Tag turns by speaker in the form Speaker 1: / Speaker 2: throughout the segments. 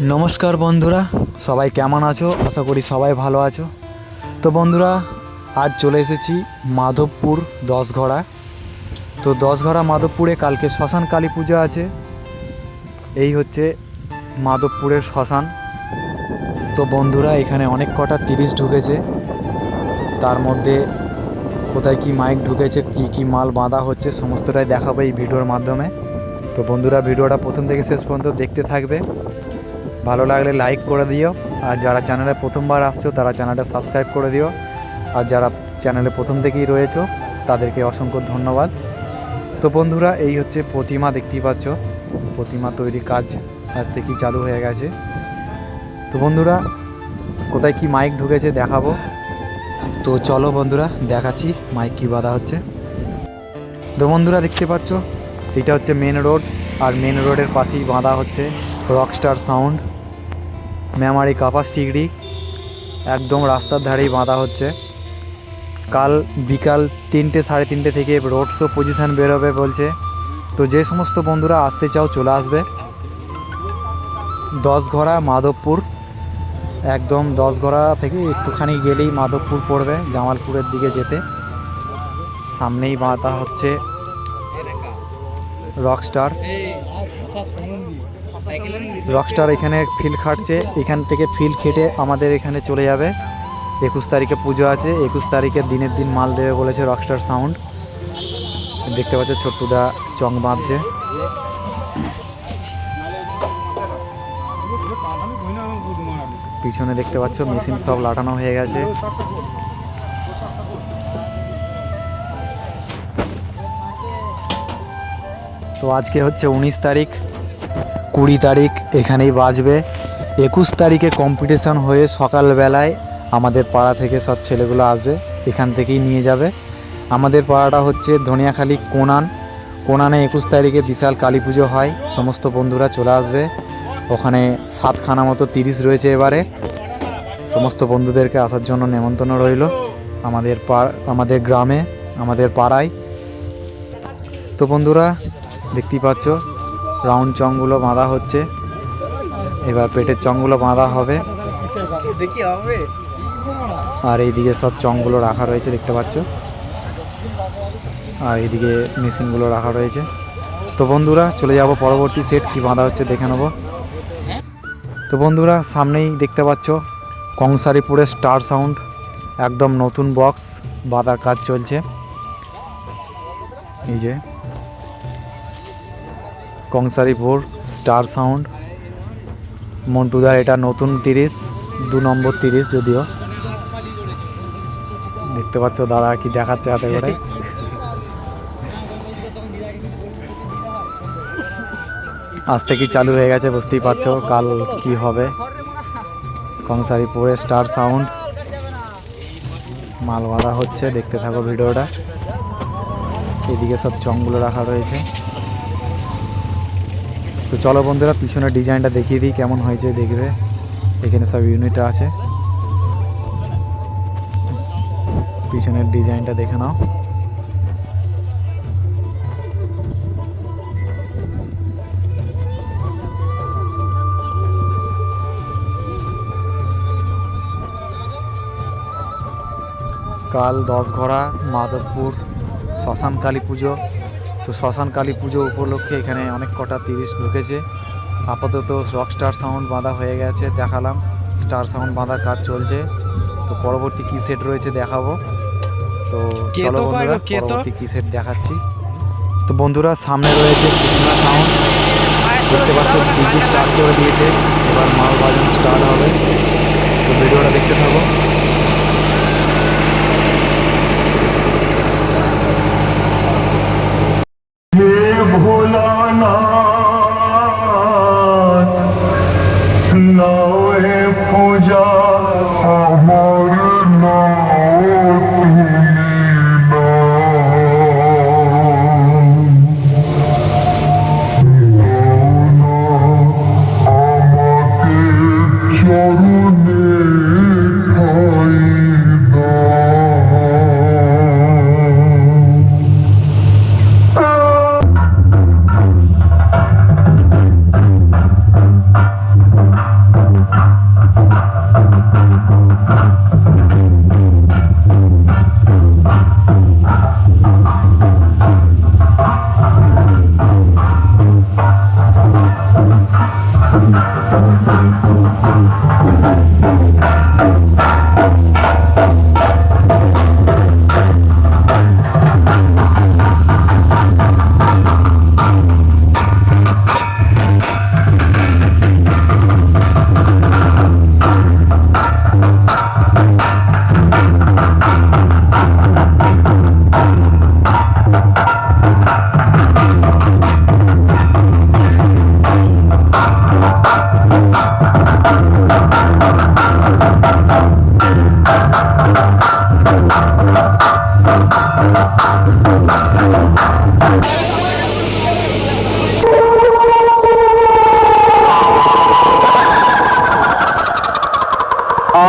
Speaker 1: নমস্কার বন্ধুরা, সবাই কেমন আছো? আশা করি সবাই ভালো আছো। তো বন্ধুরা, আজ চলে এসেছি মাধবপুর দশঘড়া। তো দশঘড়া মাধবপুরে কালকে শ্মশান কালী পুজো আছে। এই হচ্ছে মাধবপুরের শ্মশান। তো বন্ধুরা, এখানে অনেক কটা তিরিশ ঢুকেছে। তার মধ্যে কোথায় কি মাইক ঢুকেছে, কি কি মাল বাঁধা হচ্ছে, সমস্তটাই দেখাবো এই ভিডিওর মাধ্যমে। তো বন্ধুরা, ভিডিওটা প্রথম থেকে শেষ পর্যন্ত দেখতে থাকবে। ভালো লাগলে লাইক করে দিও। আর যারা চ্যানেলে প্রথমবার আসছো, তারা চ্যানেলটা সাবস্ক্রাইব করে দিও। আর যারা চ্যানেলে প্রথম থেকেই রয়েছো, তাদেরকে অসংখ্য ধন্যবাদ। তো বন্ধুরা, এই হচ্ছে প্রতিমা দেখতেই পাচ্ছ। প্রতিমা তৈরি কাজ আজ থেকেই চালু হয়ে গেছে। তো বন্ধুরা, কোথায় কি মাইক ঢুকেছে দেখাবো। তো চলো বন্ধুরা, দেখাচ্ছি মাইক কী বাঁধা হচ্ছে। তো বন্ধুরা, দেখতে পাচ্ছ, এটা হচ্ছে মেন রোড আর মেন রোডের পাশেই বাঁধা হচ্ছে রকস্টার সাউন্ড মেমারি কাপাস টিগড়ি একদম রাস্তার ধারেই বাঁধা হচ্ছে। কাল বিকাল তিনটে, সাড়ে তিনটে থেকে রোড শো পজিশান বেরোবে বলছে। তো যে সমস্ত বন্ধুরা আসতে চাও চলে আসবে। দশঘরা মাধবপুর। একদম দশঘরা থেকে একটুখানি গেলেই মাধবপুর পড়বে, জামালপুরের দিকে যেতে। সামনেই বাঁধা হচ্ছে রকস্টার রকস্টার এখানে ফিল খাটছে। এখান থেকে ফিল খেটে আমাদের এখানে চলে যাবে। একুশ তারিখে পুজো আছে। একুশ তারিখের দিনের দিন মাল দেবে বলেছে রকস্টার সাউন্ড দেখতে পাচ্ছ ছোট্টুদা চং বাঁধছে। পিছনে দেখতে পাচ্ছ মেশিন সব লাটানো হয়ে গেছে। তো আজকে হচ্ছে উনিশ তারিখ। কুড়ি তারিখ এখানেই বাজবে। একুশ তারিখে কম্পিটিশান হয়ে সকালবেলায় আমাদের পাড়া থেকে সব ছেলেগুলো আসবে, এখান থেকেই নিয়ে যাবে। আমাদের পাড়াটা হচ্ছে ধনিয়াখালী কোনান। কোনানে একুশ তারিখে বিশাল কালী পুজো হয়, সমস্ত বন্ধুরা চলে আসবে। ওখানে সাতখানা মতো তিরিশ রয়েছে এবারে। সমস্ত বন্ধুদেরকে আসার জন্য নেমন্তন্ন রইল আমাদের পাড়, আমাদের গ্রামে, আমাদের পাড়ায়। তো বন্ধুরা, দেখতেই পাচ্ছ রাউন্ড চংগুলো বাঁধা হচ্ছে। এবার পেটের চংগুলো বাঁধা হবে। আর এইদিকে সব চংগুলো রাখা রয়েছে, দেখতে পাচ্ছ? আর এইদিকে মেশিনগুলো রাখা রয়েছে। তো বন্ধুরা, চলে যাব পরবর্তী সেট কি বাঁধা হচ্ছে দেখে নেব। তো বন্ধুরা, সামনেই দেখতে পাচ্ছ কংসারিপুরের স্টার সাউন্ড একদম নতুন বক্স বাঁধার কাজ চলছে। এই যে কংসারিপুর স্টার সাউন্ড। মন্টুদার এটা নতুন তিরিশ, দু নম্বর তিরিশ যদিও। দেখতে পাচ্ছ দাদা কি দেখাচ্ছে হাতে করে। আজ থেকেই চালু হয়ে গেছে, বুঝতেই পারছ কাল কি হবে। কংসারিপুরে স্টার সাউন্ড। মাল বাঁধা হচ্ছে, দেখতে থাকো ভিডিওটা। এদিকে সব চংগুলো রাখা রয়েছে। তো চলো বন্ধুরা, পিছনের ডিজাইনটা দেখিয়ে দিই, কেমন হয়েছে দেখবে। এখানে সব ইউনিট আছে। পিছনের ডিজাইনটা দেখে নাও। কাল দশ ঘোড়া, মাধবপুর, শ্মশান কালী পুজো। তো শ্মশান কালী পুজো উপলক্ষে এখানে অনেক কটা তিরিশ ঢুকেছে। আপাতত রক স্টার সাউন্ড বাঁধা হয়ে গেছে দেখালাম। স্টার সাউন্ড বাঁধার কাজ চলছে। তো পরবর্তী কি সেট রয়েছে দেখাবো। তো চলো বন্ধুরা পরবর্তী কি সেট দেখাচ্ছি। তো বন্ধুরা সামনে রয়েছে সাউন্ড দেখতে পাচ্ছ ডিজি স্টার্ট করে দিয়েছে। এবার মাল বাজানো স্টার্ট হবে। তো ভিডিওটা দেখতে থাকো।
Speaker 2: ভোলানাথ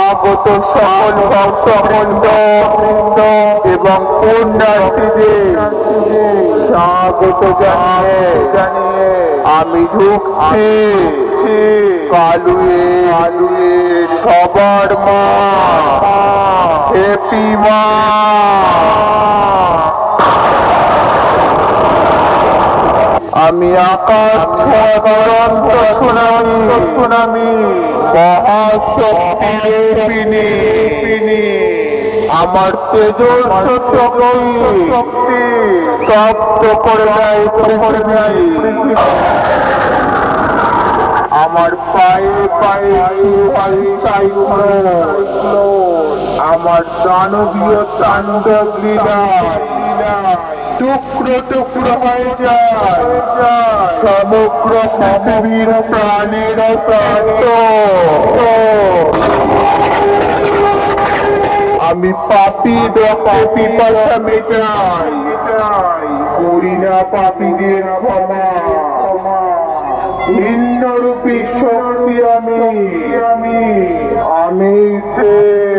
Speaker 2: আগত সকল এবং পুণ্যার্থীদের স্বাগত জানিয়ে জানিয়ে আমি ঢুকছি কালুয়ে কালুয়ে সবার মা হেপি মা। আমি আকাশ ছোঁয়া দুরন্ত সুনামি সুনামি মহাশক্তি আমার তেজর শক্তি তপ্ত করে আমার পায়ে পায়ে পাই আমার দানবীয় তাণ্ডব লীলায় টুকরো টুকরো হয়ে যায়। সমগ্র পৃথিবীর প্রাণের তত্ত্ব আমি পাপি পাপি পাশা মেটাই করি না পাপীদের ক্ষমা। ভিন্নরূপী শক্তি আমি। আমি আমি সে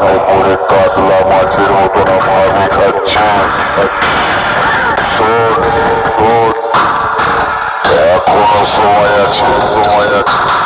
Speaker 1: পড়ে কাতলা মাছের মতন ভাবে খাচ্ছে এখনও সময় আছে সময়